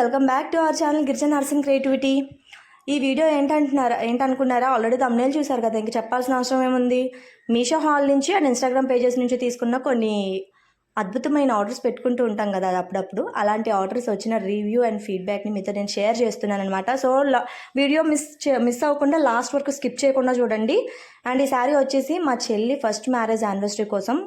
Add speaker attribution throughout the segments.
Speaker 1: Welcome back to our channel Girijan nursing creativity. ఈ video ఏంటంటున్నారా ఏంటనుకున్నారా? ఆల్రెడీ తమ్నేలు చూసారు కదా ఇంక చెప్పాల్సిన అవసరం ఏముంది? మీషో హాల్ నుంచి అండ్ ఇన్స్టాగ్రామ్ పేజెస్ నుంచి తీసుకున్న కొన్ని అద్భుతమైన ఆర్డర్స్ పెట్టుకుంటూ ఉంటాం కదా అది అప్పుడప్పుడు. అలాంటి ఆర్డర్స్ వచ్చిన రివ్యూ అండ్ ఫీడ్బ్యాక్ని మీతో నేను షేర్ చేస్తున్నాను అనమాట సో వీడియో మిస్ మిస్ అవ్వకుండా లాస్ట్ వరకు స్కిప్ చేయకుండా చూడండి. అండ్ ఈ శారీ వచ్చేసి మా చెల్లి ఫస్ట్ మ్యారేజ్ యానివర్సరీ కోసం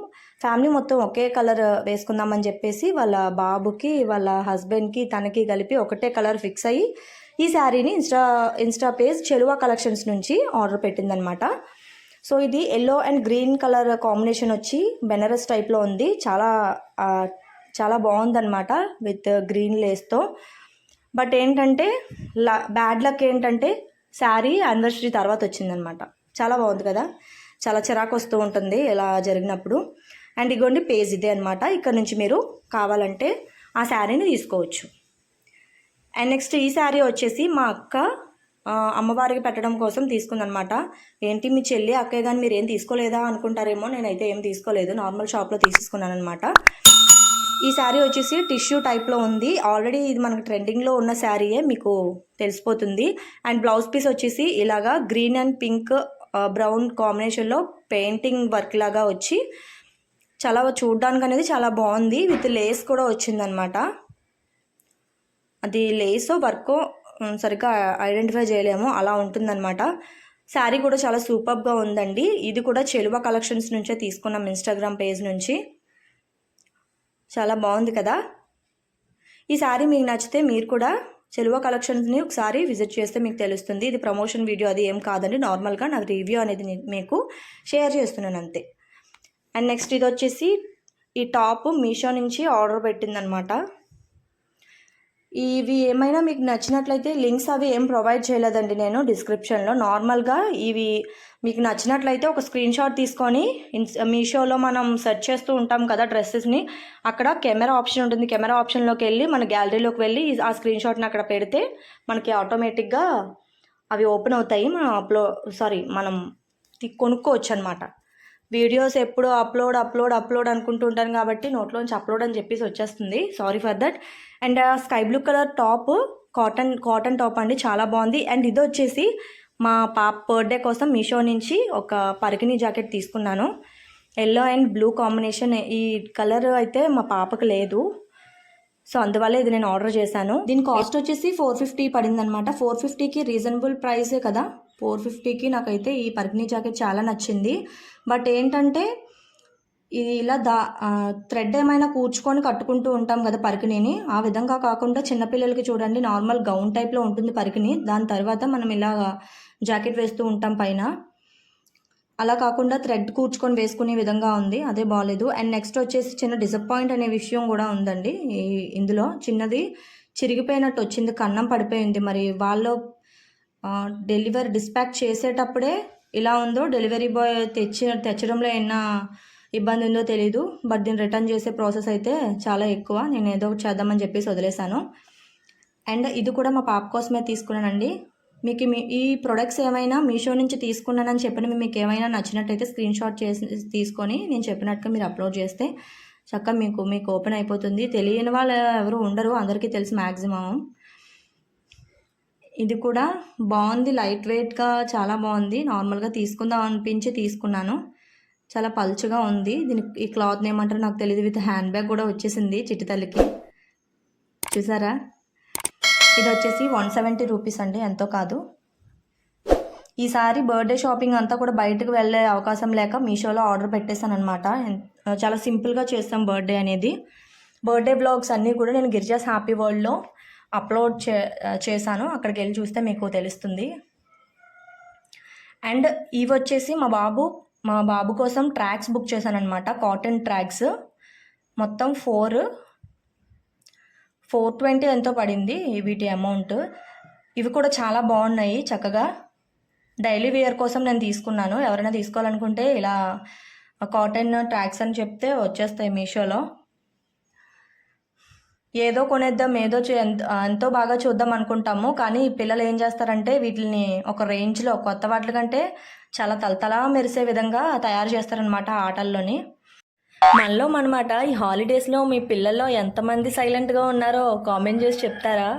Speaker 1: ఫ్యామిలీ మొత్తం ఒకే కలర్ వేసుకుందామని చెప్పేసి వాళ్ళ బాబుకి వాళ్ళ హస్బెండ్కి తనకి కలిపి ఒకటే కలర్ ఫిక్స్ అయ్యి ఈ శారీని Insta Insta page Cheluva collections నుంచి ఆర్డర్ పెట్టిందనమాట సో ఇది yellow and green colour combination వచ్చి బెనరస్ టైప్లో ఉంది. చాలా చాలా బాగుందన్నమాట విత్ గ్రీన్ లేస్తో. బట్ ఏంటంటే లా బ్యాడ్ లక్ ఏంటంటే శారీ యానివర్సరీ తర్వాత వచ్చిందనమాట చాలా బాగుంది కదా? చాలా చిరాకు వస్తూ ఉంటుంది ఇలా జరిగినప్పుడు. అండ్ ఇగోండి పేజ్ ఇదే అనమాట ఇక్కడ నుంచి మీరు కావాలంటే ఆ శారీని తీసుకోవచ్చు. అండ్ నెక్స్ట్ ఈ శారీ వచ్చేసి మా అక్క అమ్మవారికి పెట్టడం కోసం తీసుకుందనమాట ఏంటి మీ చెల్లి అక్కయ్య కానీ మీరు ఏం తీసుకోలేదా అనుకుంటారేమో నేనైతే ఏం తీసుకోలేదు. నార్మల్ షాప్లో తీసేసుకున్నాను అనమాట ఈ శారీ వచ్చేసి టిష్యూ టైప్లో ఉంది. ఆల్రెడీ ఇది మనకు ట్రెండింగ్లో ఉన్న శారీయే మీకు తెలిసిపోతుంది. అండ్ బ్లౌజ్ పీస్ వచ్చేసి ఇలాగా గ్రీన్ అండ్ పింక్ బ్రౌన్ కాంబినేషన్లో పెయింటింగ్ వర్క్ లాగా వచ్చి చాలా చూడడానికి అనేది చాలా బాగుంది విత్ లేస్ కూడా వచ్చిందనమాట. అది లేసో వర్కో సరిగ్గా ఐడెంటిఫై చేయలేము అలా ఉంటుందన్నమాట శారీ కూడా చాలా సూపర్గా ఉందండి. ఇది కూడా చెలువ కలెక్షన్స్ నుంచే తీసుకున్నాం ఇన్స్టాగ్రామ్ పేజ్ నుంచి. చాలా బాగుంది కదా? ఈ శారీ మీకు నచ్చితే మీరు కూడా చెలువ కలెక్షన్స్ని ఒకసారి విజిట్ చేస్తే మీకు తెలుస్తుంది. ఇది ప్రమోషన్ వీడియో అది ఏం కాదండి. నార్మల్గా నాకు రివ్యూ అనేది మీకు షేర్ చేస్తున్నాను అంతే. అండ్ నెక్స్ట్ ఇది వచ్చేసి ఈ టాప్ మీషో నుంచి ఆర్డర్ పెట్టిందనమాట ఇవి ఏమైనా మీకు నచ్చినట్లయితే లింక్స్ అవి ఏం ప్రొవైడ్ చేయలేదండి నేను డిస్క్రిప్షన్లో. నార్మల్గా ఇవి మీకు నచ్చినట్లయితే ఒక స్క్రీన్ షాట్ తీసుకొని ఇన్ మీషోలో మనం సెర్చ్ చేస్తూ ఉంటాం కదా డ్రెస్సెస్ని అక్కడ కెమెరా ఆప్షన్ ఉంటుంది. కెమెరా ఆప్షన్లోకి వెళ్ళి మన గ్యాలరీలోకి వెళ్ళి ఆ స్క్రీన్ షాట్ని అక్కడ పెడితే మనకి ఆటోమేటిక్గా అవి ఓపెన్ అవుతాయి. మనం అప్లో సారీ మనం కొనుక్కోవచ్చు అనమాట వీడియోస్ ఎప్పుడు అప్లోడ్ అప్లోడ్ అప్లోడ్ అనుకుంటూ ఉంటాను కాబట్టి నోట్లోంచి అప్లోడ్ అని చెప్పేసి వచ్చేస్తుంది. Sorry for that and sky blue colour top cotton cotton top అండి. చాలా బాగుంది. అండ్ ఇది వచ్చేసి మా పాప బర్త్డే కోసం మీషో నుంచి ఒక పరికిణి జాకెట్ తీసుకున్నాను. ఎల్లో అండ్ బ్లూ కాంబినేషన్ ఈ కలర్ అయితే మా పాపకు లేదు. సో అందువల్ల ఇది నేను ఆర్డర్ చేశాను. దీని కాస్ట్ వచ్చేసి ఫోర్ ఫిఫ్టీ పడింది అనమాట ఫోర్ ఫిఫ్టీకి రీజనబుల్ ప్రైసే కదా? ఫోర్ ఫిఫ్టీకి నాకైతే ఈ పరికిణి జాకెట్ చాలా నచ్చింది. బట్ ఏంటంటే ఇది ఇలా దా థ్రెడ్ ఏమైనా కూర్చుకొని కట్టుకుంటూ ఉంటాం కదా పరికిణిని ఆ విధంగా కాకుండా చిన్నపిల్లలకి చూడండి నార్మల్ గౌన్ టైప్లో ఉంటుంది పరికిణి దాని తర్వాత మనం ఇలా జాకెట్ వేస్తూ ఉంటాం పైన. అలా కాకుండా థ్రెడ్ కూర్చుకొని వేసుకునే విధంగా ఉంది అదే బాగాలేదు అండ్ నెక్స్ట్ వచ్చేసి చిన్న డిసప్పాయింట్ అనే విషయం కూడా ఉందండి. ఇందులో చిన్నది చిరిగిపోయినట్టు వచ్చింది కన్నం పడిపోయింది. మరి వాళ్ళు డెలివరీ డిస్పాచ్ చేసేటప్పుడే ఇలా ఉందో డెలివరీ బాయ్ తెచ్చి తెచ్చడంలో ఏమైనా ఇబ్బంది ఉందో తెలీదు. బట్ దీన్ని రిటర్న్ చేసే ప్రాసెస్ అయితే చాలా ఎక్కువ. నేను ఏదో ఒకటి చేద్దామని చెప్పేసి వదిలేశాను. అండ్ ఇది కూడా మా పాప కోసమే తీసుకున్నానండి. మీకు మీ ఈ ప్రొడక్ట్స్ ఏమైనా మీషో నుంచి తీసుకున్నానని చెప్పిన మీకు ఏమైనా నచ్చినట్టయితే స్క్రీన్ షాట్ చేసి తీసుకొని నేను చెప్పినట్టుగా మీరు అప్లోడ్ చేస్తే చక్కగా మీకు మీకు ఓపెన్ అయిపోతుంది. తెలియని వాళ్ళు ఎవరు ఉండరు. అందరికీ తెలుసు మ్యాక్సిమం ఇది కూడా బాగుంది లైట్ వెయిట్గా చాలా బాగుంది. నార్మల్గా తీసుకుందాం అనిపించి తీసుకున్నాను. చాలా పలుచగా ఉంది. దీనికి ఈ క్లాత్ ఏమంటారో నాకు తెలియదు విత్ హ్యాండ్ బ్యాగ్ కూడా వచ్చేసింది చిట్టి తల్లికి. చూసారా? ఇది వచ్చేసి వన్ సెవెంటీ రూపీస్ అండి. ఎంతో కాదు. ఈసారి బర్త్డే షాపింగ్ అంతా కూడా బయటకు వెళ్ళే అవకాశం లేక మీషోలో ఆర్డర్ పెట్టేశాను అనమాట చాలా సింపుల్గా చేస్తాం బర్త్డే అనేది. బర్త్డే బ్లాగ్స్ అన్నీ కూడా నేను గిరిజాస్ హ్యాపీ వరల్డ్లో అప్లోడ్ చే చేశాను. అక్కడికి వెళ్ళి చూస్తే మీకు తెలుస్తుంది. అండ్ ఇవి వచ్చేసి మా బాబు మా బాబు కోసం ట్రాక్స్ బుక్ చేశాను అనమాట కాటన్ ట్రాక్స్. మొత్తం ఫోర్ ఫోర్ ట్వంటీ ఎంతో పడింది వీటి అమౌంట్. ఇవి కూడా చాలా బాగున్నాయి చక్కగా. డైలీ వేర్ కోసం నేను తీసుకున్నాను. ఎవరైనా తీసుకోవాలనుకుంటే ఇలా కాటన్ ట్రాక్స్ అని చెప్తే వచ్చేస్తాయి మీషోలో. ఏదో కొనేద్దాం ఏదో ఎంతో బాగా చూద్దాం అనుకుంటాము. కానీ ఈ పిల్లలు ఏం చేస్తారంటే వీటిని ఒక రేంజ్లో కొత్త వాటి కంటే చాలా తలతలా మెరిసే విధంగా తయారు చేస్తారనమాట ఆటల్లోని. మనలో మనమాట ఈ హాలిడేస్లో మీ పిల్లల్లో ఎంతమంది సైలెంట్గా ఉన్నారో కామెంట్ చేసి చెప్తారా?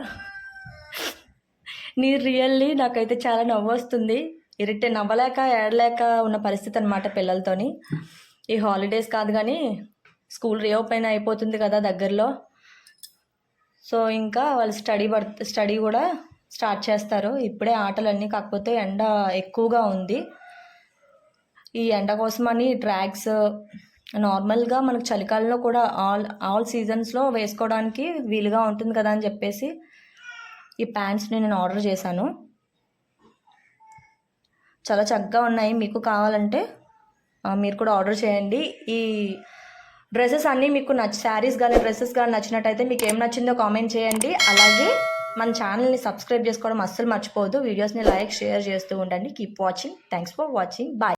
Speaker 1: నీ రియల్లీ నాకైతే చాలా నవ్వు వస్తుంది. ఇరిటే నవ్వలేక ఏడలేక ఉన్న పరిస్థితి అనమాట పిల్లలతోని. ఈ హాలిడేస్ కాదు కానీ స్కూల్ రీఓపెన్ అయిపోతుంది కదా దగ్గరలో. సో ఇంకా వాళ్ళు స్టడీ పడుతు స్టడీ కూడా స్టార్ట్ చేస్తారు. ఇప్పుడే ఆటలన్నీ కాకపోతే ఎండ ఎక్కువగా ఉంది. ఈ ఎండ కోసమని ట్రాక్స్ నార్మల్గా మనకు చలికాలంలో కూడా ఆల్ ఆల్ సీజన్స్లో వేసుకోవడానికి వీలుగా ఉంటుంది కదా అని చెప్పేసి ఈ ప్యాంట్స్ని నేను ఆర్డర్ చేశాను. చాలా చక్కగా ఉన్నాయి. మీకు కావాలంటే మీరు కూడా ఆర్డర్ చేయండి. ఈ డ్రెస్సెస్ అన్నీ మీకు నచ్చ శారీస్ కానీ డ్రెస్సెస్ కానీ నచ్చినట్టయితే మీకు ఏం నచ్చిందో కామెంట్ చేయండి. అలాగే మన ఛానల్ని సబ్స్క్రైబ్ చేసుకోవడం అస్సలు మర్చిపోవద్దు. వీడియోస్ని లైక్ షేర్ చేస్తూ ఉండండి. Keep watching thanks for watching bye